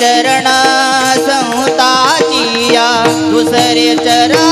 चरणा संताची या दुसरे चरा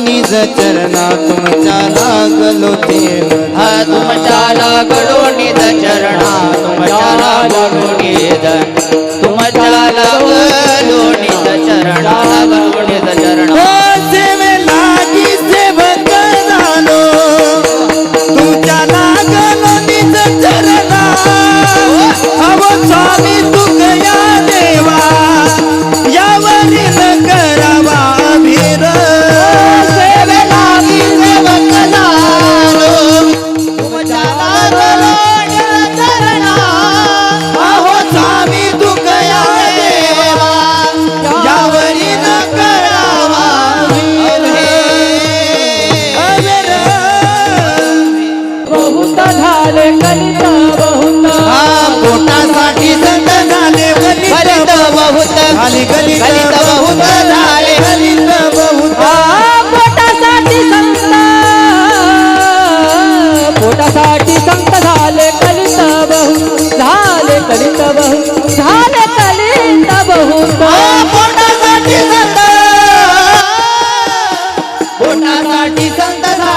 निज चरणा तुमच्या लागलो देव तुमच्या लागलो निज चरणा तुमच्या लागलो निज तुम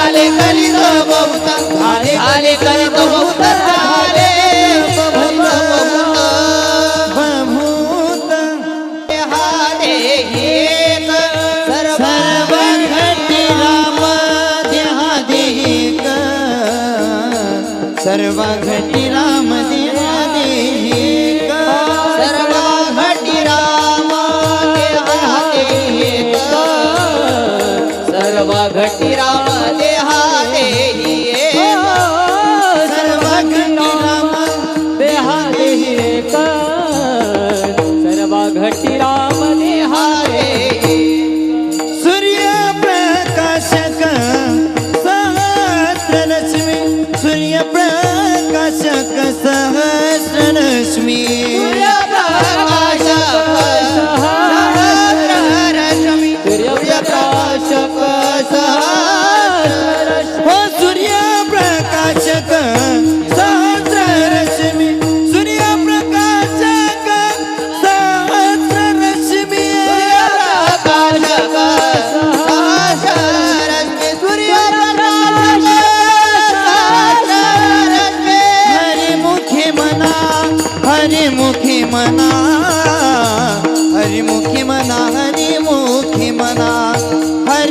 आले कलिता बहुता. आले आले कलिता बहुता. શ્રી રામ દેહા દેહી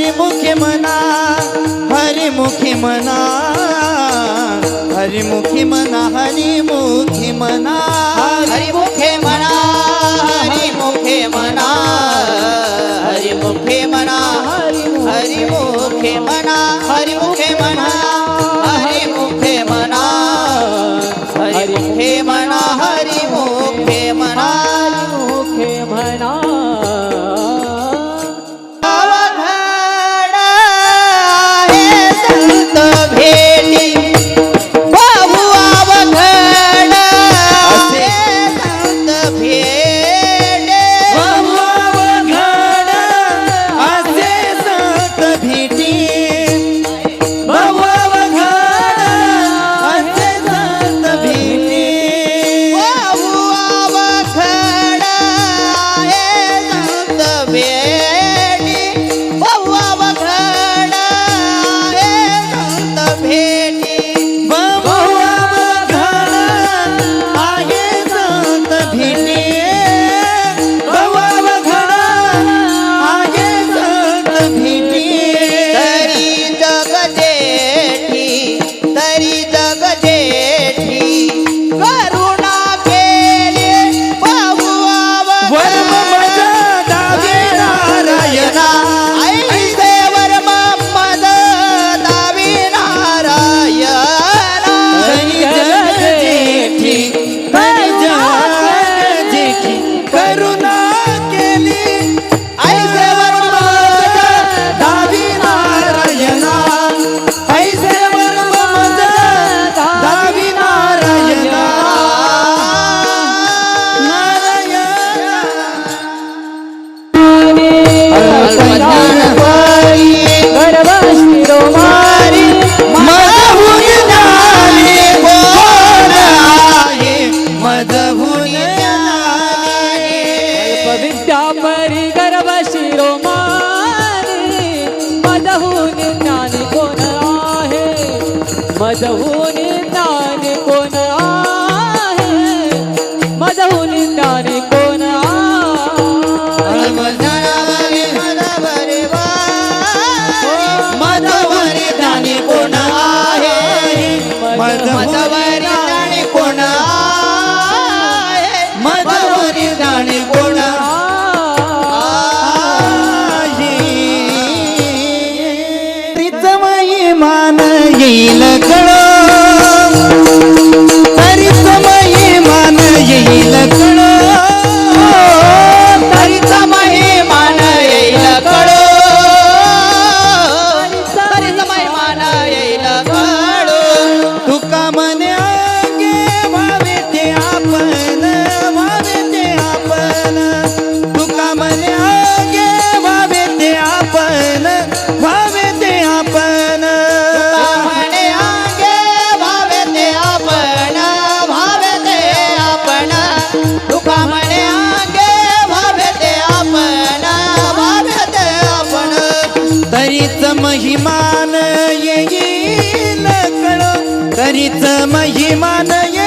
हरिमुखी मना हरिमुखी मना हरिमुखी मना हरिमुखी मना. la la तरीच महिमान येईल कळ. तरीच महिमान ये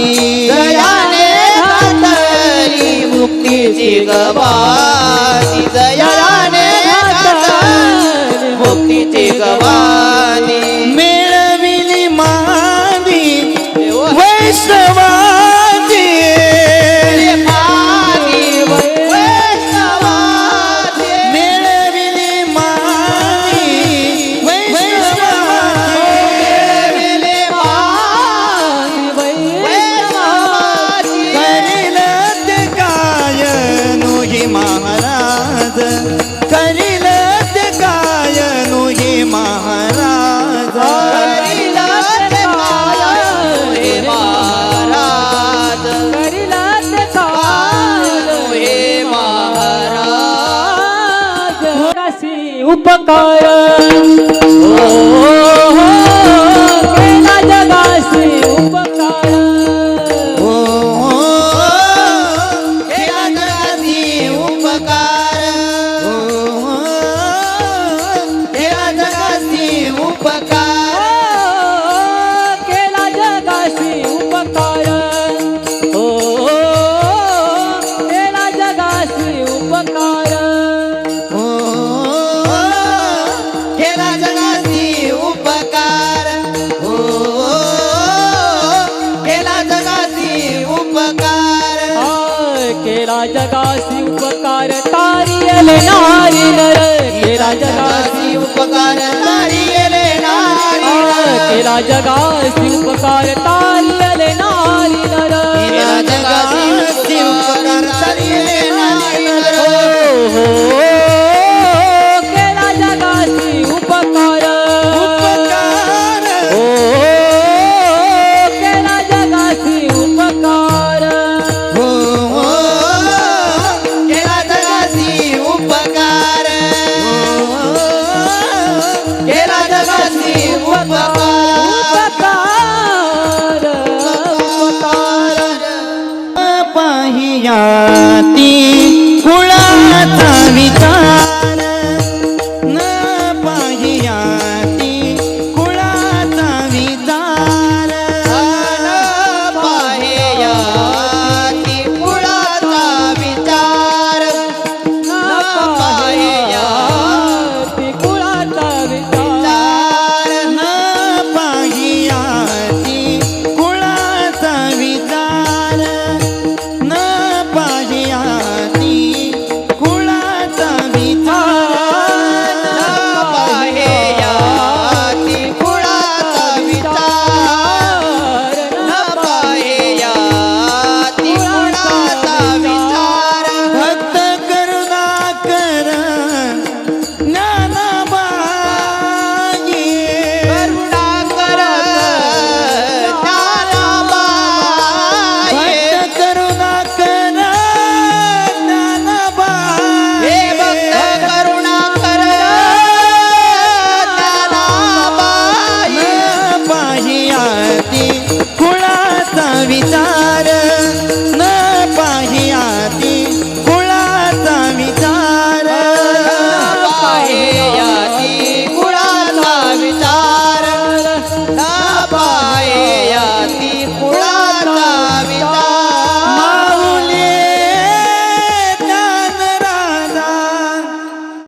ती उपकार गेले नारी नर तेरा जगासी उपकार तारी गेले नारी तेरा जगासी उपकार तारी गेले नारी नर. तेरा जगासी उपकार तारी गेले नारी नर. हो हो